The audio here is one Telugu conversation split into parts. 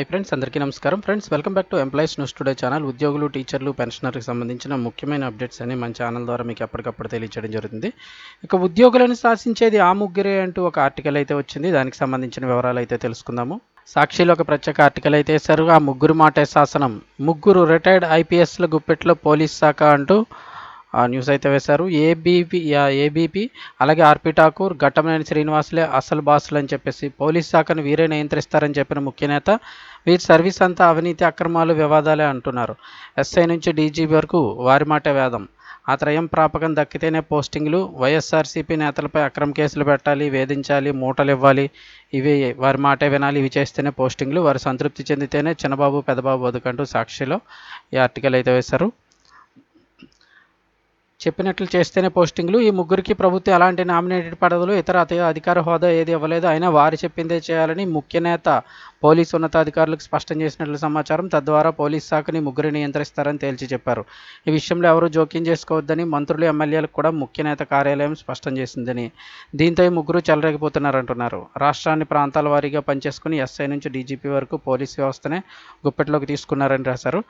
హై ఫ్రెండ్స్ అందరికీ నమస్కారం. Friends welcome back to employees news today channel ఉద్యోగులు టీచర్లు పెన్షనర్కి సంబంధించిన ముఖ్యమైన అప్డేట్స్ అని మన ఛానల్ ద్వారా మీకు ఎప్పటికప్పుడు తెలియచేయడం జరుగుతుంది. ఇక ఉద్యోగులను శాసించేది ఆ ముగ్గురే అంటూ ఒక ఆర్టికల్ అయితే వచ్చింది. దానికి సంబంధించిన వివరాలు అయితే తెలుసుకుందాము. సాక్షిలో ఒక ప్రత్యేక ఆర్టికల్ అయితే వేశారు. ఆ ముగ్గురు మాటే శాసనం. ముగ్గురు రిటైర్డ్ ఐపీఎస్ల గుప్పెట్లో పోలీస్ శాఖ అంటూ న్యూస్ అయితే వేశారు. ఏబీపీ ఏబీపీ అలాగే ఆర్పి ఠాకూర్ ఘట్టమనేని శ్రీనివాసులే అసలు బాసులు అని చెప్పేసి పోలీస్ శాఖను వీరే నియంత్రిస్తారని చెప్పిన ముఖ్య నేత. వీరి సర్వీస్ అంతా అవినీతి అక్రమాలు వివాదాలే అంటున్నారు. ఎస్ఐ నుంచి డీజీపీ వరకు వారి మాటే వేదం. ఆ త్రయం ప్రాపకం దక్కితేనే పోస్టింగ్లు వైఎస్ఆర్సీపీ నేతలపై అక్రమ కేసులు పెట్టాలి వేధించాలి మూటలు ఇవ్వాలి ఇవి వారి మాటే వినాలి ఇవి చేస్తేనే పోస్టింగ్లు. వారు సంతృప్తి చెందితేనే చిన్నబాబు పెద్దబాబు బతుకంటూ సాక్షిలో ఈ ఆర్టికల్ అయితే వేశారు. చెప్పినట్లు చేస్తేనే పోస్టింగ్లు. ఈ ముగ్గురికి ప్రభుత్వం ఎలాంటి నామినేటెడ్ పదవులు ఇతర అధికార హోదా ఏది ఇవ్వలేదు. అయినా వారు చెప్పిందే చేయాలని ముఖ్య నేత పోలీసు ఉన్నతాధికారులకు స్పష్టం చేసినట్లు సమాచారం. తద్వారా పోలీస్ శాఖని ముగ్గురు నియంత్రిస్తారని తేల్చి చెప్పారు. ఈ విషయంలో ఎవరూ జోక్యం చేసుకోవద్దని మంత్రులు ఎమ్మెల్యేలకు కూడా ముఖ్య నేత కార్యాలయం స్పష్టం చేసిందని దీంతో ఈ ముగ్గురు చెలరేగిపోతున్నారంటున్నారు. రాష్ట్రాన్ని ప్రాంతాల వారీగా పనిచేసుకుని ఎస్ఐ నుంచి డీజీపీ వరకు పోలీస్ వ్యవస్థనే గుప్పెట్లోకి తీసుకున్నారని రాశారు.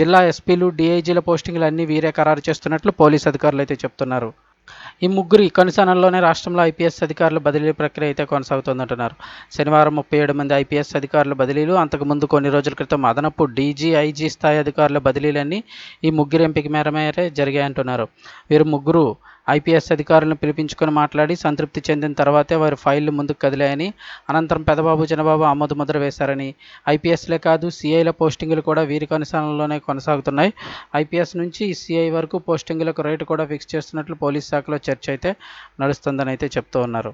జిల్లా ఎస్పీలు డిఐజీల పోస్టింగ్లు అన్నీ వీరే ఖరారు చేస్తున్నట్లు పోలీస్ అధికారులు అయితే చెప్తున్నారు. ఈ ముగ్గురి కనుసనల్లోనే రాష్ట్రంలో ఐపీఎస్ అధికారుల బదిలీ ప్రక్రియ అయితే కొనసాగుతోందంటున్నారు. శనివారం ముప్పై ఏడు మంది ఐపీఎస్ అధికారుల బదిలీలు అంతకుముందు కొన్ని రోజుల క్రితం అదనపు డీజీ ఐజీ స్థాయి అధికారుల బదిలీలన్నీ ఈ ముగ్గురు ఎంపిక మేర మేరే జరిగాయంటున్నారు. వీరు ముగ్గురు ఐపీఎస్ అధికారులను పిలిపించుకొని మాట్లాడి సంతృప్తి చెందిన తర్వాతే వారి ఫైళ్ళు ముందుకు కదిలాయని అనంతరం పెదబాబు చిన్నబాబు ఆమోద ముద్ర వేశారని ఐపీఎస్లే కాదు సిఐల పోస్టింగులు కూడా వీరి కొనసాగంలోనే కొనసాగుతున్నాయి. ఐపీఎస్ నుంచి సిఐ వరకు పోస్టింగులకు రేటు కూడా ఫిక్స్ చేస్తున్నట్లు పోలీస్ శాఖలో చర్చ అయితే నడుస్తుందని అయితే చెప్తూ ఉన్నారు.